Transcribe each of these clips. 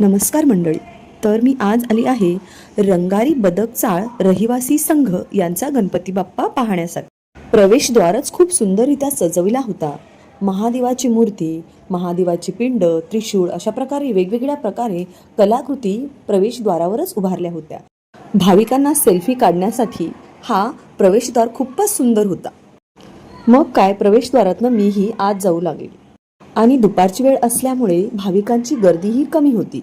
नमस्कार मंडळी. तर मी आज आली आहे रंगारी बदक चाळ रहिवासी संघ यांचा गणपती बाप्पा पाहण्यासाठी. प्रवेशद्वारच खूप सुंदररित्या सजविला होता. महादेवाची मूर्ती महादेवाची पिंड त्रिशूळ अशा प्रकारे वेगवेगळ्या प्रकारे कलाकृती प्रवेशद्वारावरच उभारल्या होत्या. भाविकांना सेल्फी काढण्यासाठी हा प्रवेशद्वार खूपच सुंदर होता. मग काय? प्रवेशद्वारातनं मीही आज जाऊ लागले. आणि दुपारची वेळ असल्यामुळे भाविकांची गर्दीही कमी होती.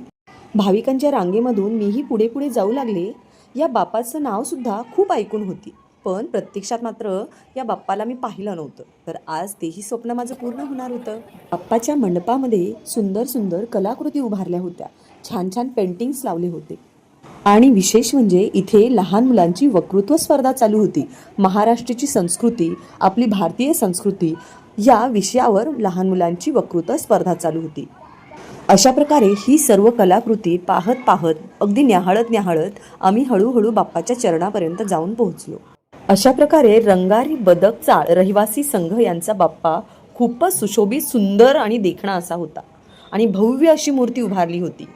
भाविकांच्या रांगेमधून मीही पुढे पुढे जाऊ लागले या बाप्पाचं नावसुद्धा खूप ऐकून होती. पण प्रत्यक्षात मात्र या बाप्पाला मी पाहिलं नव्हतं. तर आज तेही स्वप्न माझं पूर्ण होणार होतं. बाप्पाच्या मंडपामध्ये सुंदर सुंदर कलाकृती उभारल्या होत्या. छान छान पेंटिंग्स लावले होते. आणि विशेष म्हणजे इथे लहान मुलांची वक्तृत्व स्पर्धा चालू होती. महाराष्ट्राची संस्कृती आपली भारतीय संस्कृती या विषयावर लहान मुलांची वक्तृत्व स्पर्धा चालू होती. अशा प्रकारे ही सर्व कलाकृती पाहत पाहत अगदी न्याहाळत न्याहाळत आम्ही हळूहळू बाप्पाच्या चरणापर्यंत जाऊन पोहोचलो. अशा प्रकारे रंगारी बदक चाळ रहिवासी संघ यांचा बाप्पा खूपच सुशोभित सुंदर आणि देखणा असा होता आणि भव्य अशी मूर्ती उभारली होती.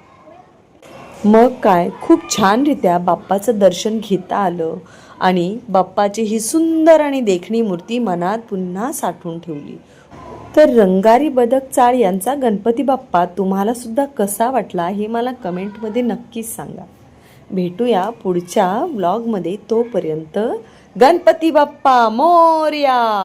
मग काय? खूप छानरित्या बाप्पाचं दर्शन घेता आलं. आणि बाप्पाची ही सुंदर आणि देखणी मूर्ती मनात पुन्हा साठवून ठेवली. तर रंगारी बदक चाळ यांचा गणपती बाप्पा तुम्हाला सुद्धा कसा वाटला हे मला कमेंटमध्ये नक्कीच सांगा. भेटूया पुढच्या व्लॉगमध्ये तोपर्यंत गणपती बाप्पा मोर्या!